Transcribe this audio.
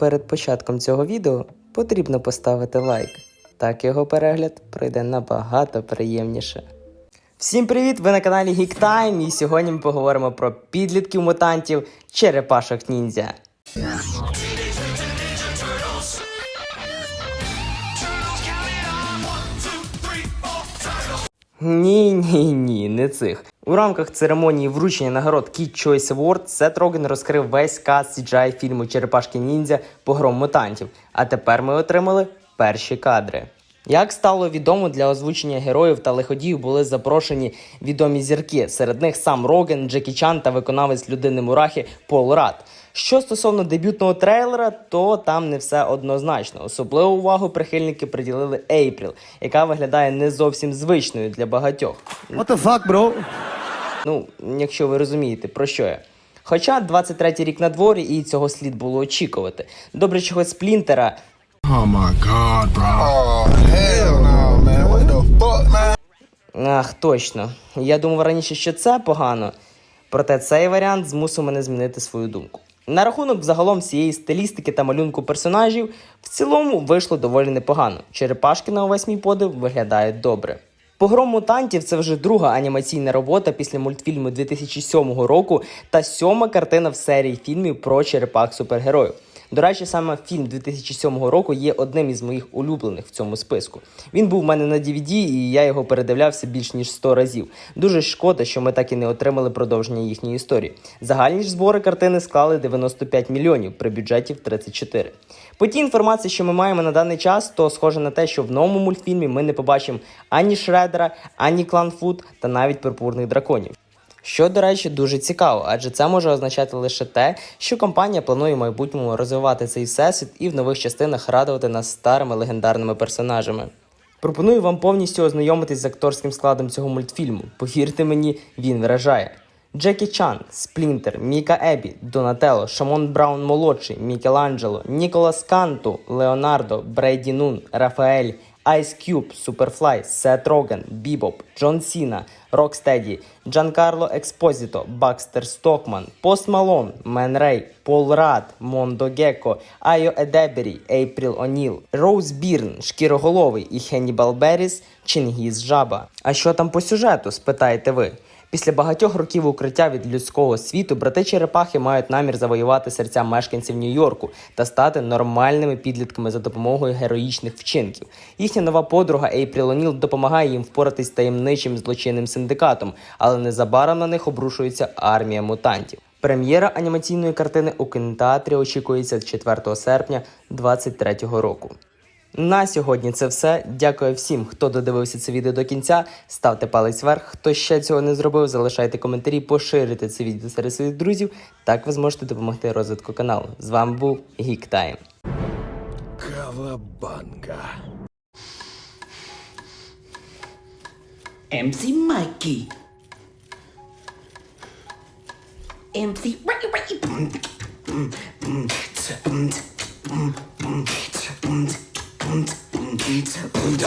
Перед початком цього відео потрібно поставити лайк. Так його перегляд пройде набагато приємніше. Всім привіт! Ви на каналі Geek Time і сьогодні ми поговоримо про підлітків мутантів черепашок ніндзя. Ні, ні, ні, не цих. У рамках церемонії вручення нагород Kid Choice Award Сет Роген розкрив весь каст CGI фільму Черепашки ніндзя Погром мутантів. А тепер ми отримали перші кадри. Як стало відомо для озвучення героїв та лиходіїв були запрошені відомі зірки. Серед них сам Роген, Джекі Чан та виконавець людини Мурахи Пол Рад. Що стосовно дебютного трейлера, то там не все однозначно. Особливу увагу прихильники приділили Ейпріл, яка виглядає не зовсім звичною для багатьох. What the fuck, bro? Ну, якщо ви розумієте, про що я. Хоча 23-й рік на дворі і цього слід було очікувати. Добре, чогось сплінтера Oh my god, bro. Ах, точно. Я думав раніше, що це погано. Проте цей варіант змусив мене змінити свою думку. На рахунок загалом всієї стилістики та малюнку персонажів в цілому вийшло доволі непогано. Черепашки на увесь подив виглядають добре. Погром мутантів це вже друга анімаційна робота після мультфільму 2007 року та сьома картина в серії фільмів про черепах супергероїв. До речі, саме фільм 2007 року є одним із моїх улюблених в цьому списку. Він був у мене на DVD, і я його передивлявся більш ніж 100 разів. Дуже шкода, що ми так і не отримали продовження їхньої історії. Загальні ж збори картини склали 95 мільйонів при бюджеті в 34. По тій інформації, що ми маємо на даний час, то схоже на те, що в новому мультфільмі ми не побачимо ані Шредера, ані Клан Фуд та навіть пурпурних драконів. Що, до речі, дуже цікаво, адже це може означати лише те, що компанія планує в майбутньому розвивати цей всесвіт і в нових частинах радувати нас старими легендарними персонажами. Пропоную вам повністю ознайомитись з акторським складом цього мультфільму. Повірте мені, він вражає. Джекі Чан, Сплінтер, Міка Ебі, Донателло, Шамон Браун молодший, Мікеланджело, Ніколас Канту, Леонардо, Брейді Нун, Рафаель, Айс Cube, Суперфлай, Сет Роген, Бібоп, Джон Сіна, Рокстеді, Джанкарло Експозіто, Бакстер Стокман, Пост Малон, Мен Рей, Пол Рад, Мондо Гекко, Айо Едебері, Ейпріл Оніл, Роуз Бірн, Шкіроголовий і Хеннібал Беріс, Чингіз Жаба. А що там по сюжету? спитаєте ви. Після багатьох років укриття від людського світу брати черепахи мають намір завоювати серця мешканців Нью-Йорку та стати нормальними підлітками за допомогою героїчних вчинків. Їхня нова подруга Ейпріл Оніл допомагає їм впоратись таємничим злочинним синдикатом, але незабаром на них обрушується армія мутантів. Прем'єра анімаційної картини у кінотеатрі очікується 4 серпня 2023 року. На сьогодні це все. Дякую всім, хто додивився це відео до кінця. Ставте палець вверх. Хто ще цього не зробив, залишайте коментарі, поширюйте це відео серед своїх друзів. Так ви зможете допомогти розвитку каналу. З вами був Geek Time. Cowabunga. MC Mikey. MC Ricky Ricky.